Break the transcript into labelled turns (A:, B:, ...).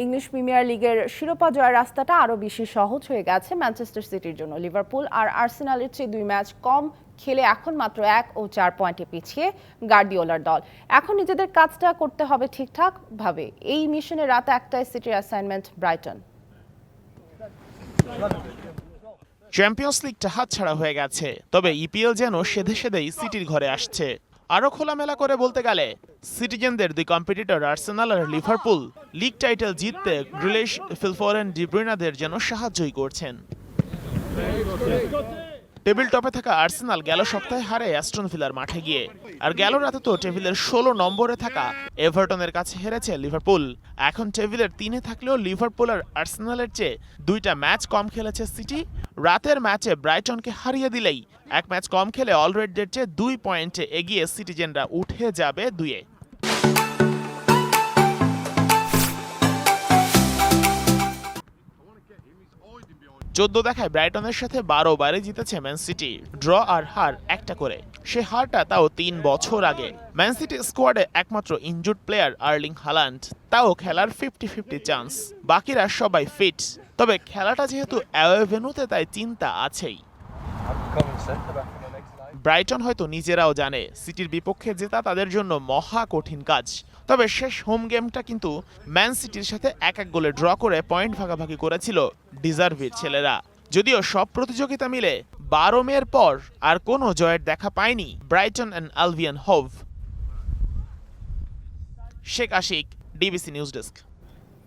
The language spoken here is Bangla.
A: ইংলিশ প্রিমিয়ার লিগের শিরোপা জয়ের রাস্তাটা আরও বেশি সহজ হয়ে গেছে ম্যানচেস্টার সিটির জন্য। লিভারপুল আর আর্সেনালের চেয়ে দুই ম্যাচ কম খেলে এখন মাত্র এক ও চার পয়েন্টে পিছিয়ে গার্ডিওলার দল। এখন নিজেদের কাজটা করতে হবে ঠিকঠাক ভাবে এই মিশনে রাত একটায় সিটির অ্যাসাইনমেন্ট ব্রাইটন।
B: চ্যাম্পিয়ন্স লিগটা হাতছাড়া হয়ে গেছে, তবে ইপিএল যেন সেধে সেধেই সিটির ঘরে আসছে। আরও খোলামেলা করে বলতে গেলে, সিটিজেনদের দুই কম্পিটিটর আর্সেনাল আর লিভারপুল লিগ টাইটেল জিততে গ্রিলেশ, ফিলফোরেন, ডিব্রুইনাদের যেন সাহায্যই করছেন। টেবিল টপে থাকা আর্সেনাল গেল সপ্তাহে হারে অ্যাস্টন ভিলার মাঠে গিয়ে। আর গেল রাতে তো টেবিলের ষোলো নম্বরে থাকা এভারটনের কাছে হেরেছে লিভারপুল। এখন টেবিলের তিনে থাকলেও লিভারপুল আর আর্সেনালের চেয়ে দুইটা ম্যাচ কম খেলেছে সিটি। রাতের ম্যাচে ব্রাইটনকে হারিয়ে দিলেই এক ম্যাচ কম খেলে অলরেডদের চেয়ে দুই পয়েন্টে এগিয়ে সিটিজেনরা উঠে যাবে দুয়ে চোদ্দ দেখায় ব্রাইটনের সাথে বারো বারে জিতেছে ম্যান সিটি। ড্র আর হার একটা করে। সে হারটা তাও তিন বছর আগে। ম্যান সিটি স্কোয়াডে একমাত্র ইনজুড প্লেয়ার আর্লিং হালান্ড। তাও খেলার ফিফটি ফিফটি চান্স। বাকিরা সবাই ফিট। তবে খেলাটা যেহেতু অ্যাওয়ে ভেনুতে, তাই চিন্তা আছেই। ব্রাইটন হয়তো নিজেরাও জানে, সিটির বিপক্ষে জেতা তাদের জন্য মহা কঠিন কাজ। তবে শেষ হোম গেমটা কিন্তু ম্যান সিটির সাথে এক এক গোলে ড্র করে পয়েন্ট ভাগাভাগি করেছিল ডিজার্ভির ছেলেরা। যদিও সব প্রতিযোগিতা মিলে বারো মের পর আর কোনো জয়ের দেখা পায়নি Brighton and Albion Hove. Sheikh Ashik, DBC news desk.